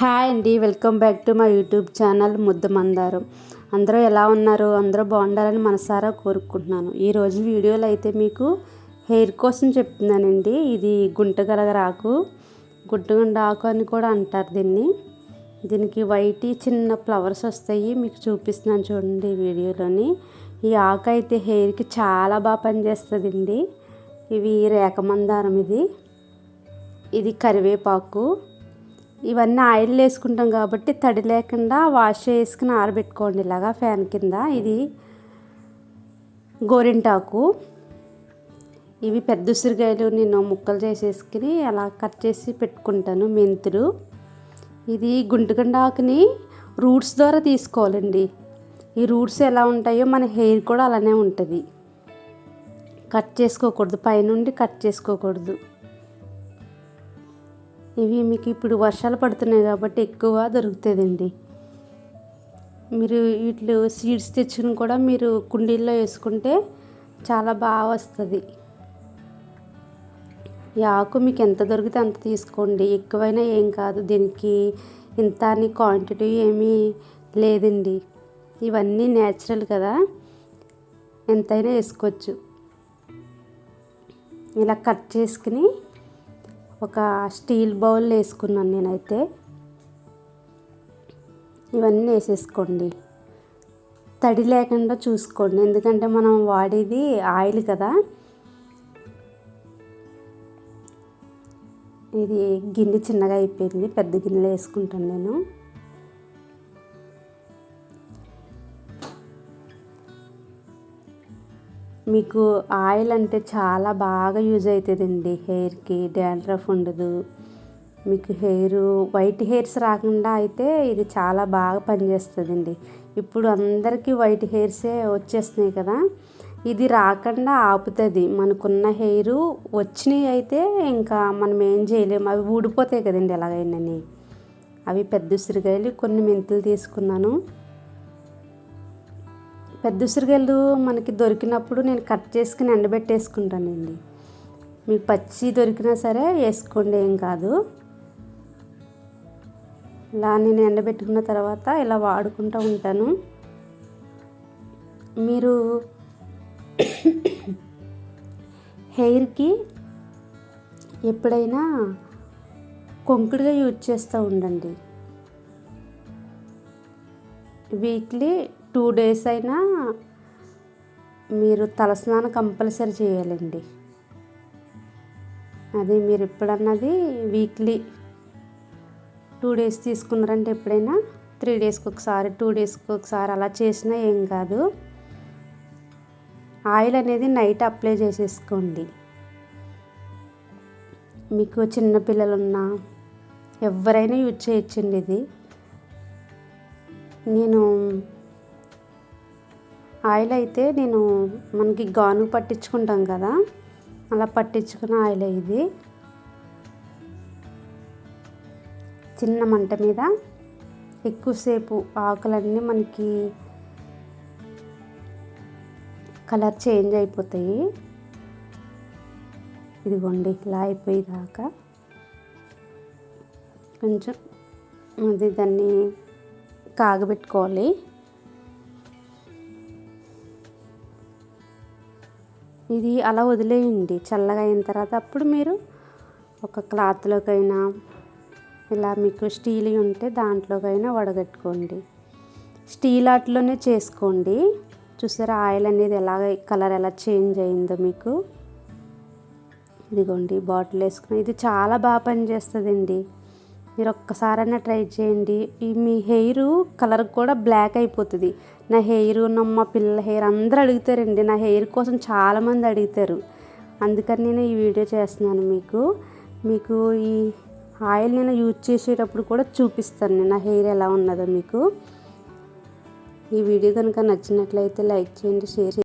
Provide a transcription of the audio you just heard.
Hi అండి welcome back to my YouTube channel Mudda Mandaram. అందరూ ఎలా ఉన్నారు? అందరూ బాగుండాలని మనసారా కోరుకుంటున్నాను. ఈరోజు వీడియోలో అయితే మీకు హెయిర్ కోసం చెప్తున్నానండి. ఇది గుంటగరగరాకు గుంటగుండ ఆకు అని కూడా అంటారు దీన్ని. దీనికి వైట్ చిన్న ఫ్లవర్స్ వస్తాయి మీకు చూపిస్తున్నాను చూడండి ఈ వీడియోలోని. ఈ ఆకు అయితే హెయిర్కి చాలా బాగా పనిచేస్తుందండి. ఇవి రేఖ మందారం ఇది. ఇది కరివేపాకు. ఇవన్నీ ఆయిల్ వేసుకుంటాం కాబట్టి తడి లేకుండా వాష్ చేసుకుని ఆరబెట్టుకోండి ఇలాగా ఫ్యాన్ కింద. ఇది గోరింటాకు. ఇవి పెద్ద ఉసిరికాయలు నేను ముక్కలు చేసేసుకుని అలా కట్ చేసి పెట్టుకుంటాను మెంతులు. ఇది గుంటుగండాకుని రూట్స్ ద్వారా తీసుకోవాలండి. ఈ రూట్స్ ఎలా ఉంటాయో మన హెయిర్ కూడా అలానే ఉంటుంది. కట్ చేసుకోకూడదు పైనుండి కట్ చేసుకోకూడదు. ఇవి మీకు ఇప్పుడు వర్షాలు పడుతున్నాయి కాబట్టి ఎక్కువ దొరుకుతుందండి మీరు వీటిలో సీడ్స్ తెచ్చుకుని కూడా మీరు కుండీల్లో వేసుకుంటే చాలా బాగా వస్తుంది. ఈ ఆకు మీకు ఎంత దొరికితే అంత తీసుకోండి. ఎక్కువైనా ఏం కాదు. దీనికి ఇంత అని క్వాంటిటీ ఏమీ లేదండి. ఇవన్నీ న్యాచురల్ కదా. ఎంతైనా వేసుకోవచ్చు. ఇలా కట్ చేసుకుని ఒక స్టీల్ బౌల్ వేసుకున్నాను నేనైతే. ఇవన్నీ వేసేసుకోండి. తడి లేకుండా చూసుకోండి. ఎందుకంటే మనం వాడేది ఆయిల్ కదా. ఇది గిన్నె చిన్నగా అయిపోయింది. పెద్ద గిన్నెలో వేసుకుంటాను నేను. మీకు ఆయిల్ అంటే చాలా బాగా యూజ్ అవుతుందండి హెయిర్కి డాండ్రఫ్ ఉండదు. మీకు హెయిర్ వైట్ హెయిర్స్ రాకుండా అయితే ఇది చాలా బాగా పనిచేస్తుందండి. ఇప్పుడు అందరికీ వైట్ హెయిర్సే వచ్చేస్తున్నాయి కదా. ఇది రాకుండా ఆపుతుంది. మనకున్న హెయిర్ వచ్చినవి అయితే ఇంకా మనం ఏం చేయలేము. అవి ఊడిపోతాయి కదండి ఎలాగైనా అవి పెద్ద ఉసిరికాయలు కొన్ని మెంతులు తీసుకున్నాను. పెద్ద ఉసిరికాయలు మనకి దొరికినప్పుడు నేను కట్ చేసుకుని ఎండబెట్టేసుకుంటానండి. మీకు పచ్చి దొరికినా సరే వేసుకోండి ఏం కాదు. ఇలా నేను ఎండబెట్టుకున్న తర్వాత ఇలా వాడుకుంటూ ఉంటాను. మీరు హెయిర్కి ఎప్పుడైనా కొంకుడుగా యూజ్ చేస్తూ ఉండండి. వీక్లీ టూ డేస్ అయినా మీరు తలస్నానం కంపల్సరీ చేయాలండి. అది మీరు ఎప్పుడన్నది వీక్లీ టూ డేస్ తీసుకున్నారంటే ఎప్పుడైనా త్రీ డేస్కి ఒకసారి టూ డేస్కి ఒకసారి అలా చేసినా ఏం కాదు. ఆయిల్ అనేది నైట్ అప్లై చేసేసుకోండి. మీకు చిన్నపిల్లలున్నా ఎవరైనా యూజ్ చేయొచ్చండి ఇది. నేను ఆయిల్ అయితే నేను మనకి గాను పట్టించుకుంటాం కదా అలా పట్టించుకున్న ఆయిల్ ఇది. చిన్న మంట మీద ఎక్కువసేపు ఆకులన్నీ మనకి కలర్ చేంజ్ అయిపోతాయి. ఇదిగోండి ఇలా అయిపోయేదాకా కొంచెం అది దాన్ని కాగబెట్టుకోవాలి. ఇది అలా వదిలేయండి. చల్లగా అయిన తర్వాత అప్పుడు మీరు ఒక క్లాత్లోకైనా ఇలా మీకు స్టీల్ ఉంటే దాంట్లోకైనా వడగట్టుకోండి. స్టీల్ ఆటలోనే చేసుకోండి. చూసారా ఆయిల్ అనేది ఎలాగ కలర్ ఎలా చేంజ్ అయిందో మీకు. ఇదిగోండి బాటిల్ వేసుకుని ఇది చాలా బాగా పనిచేస్తుందండి. మీరు ఒక్కసారైనా ట్రై చేయండి. ఈ మీ హెయిర్ కలర్ కూడా బ్లాక్ అయిపోతుంది. నా హెయిర్ మా పిల్లల హెయిర్ అందరూ అడుగుతారండి. నా హెయిర్ కోసం చాలామంది అడుగుతారు. అందుకని నేను ఈ వీడియో చేస్తున్నాను మీకు. మీకు ఈ ఆయిల్ నేను యూజ్ చేసేటప్పుడు కూడా చూపిస్తాను నా హెయిర్ ఎలా ఉన్నదో మీకు. ఈ వీడియో కనుక నచ్చినట్లయితే లైక్ చేయండి షేర్ చేయండి.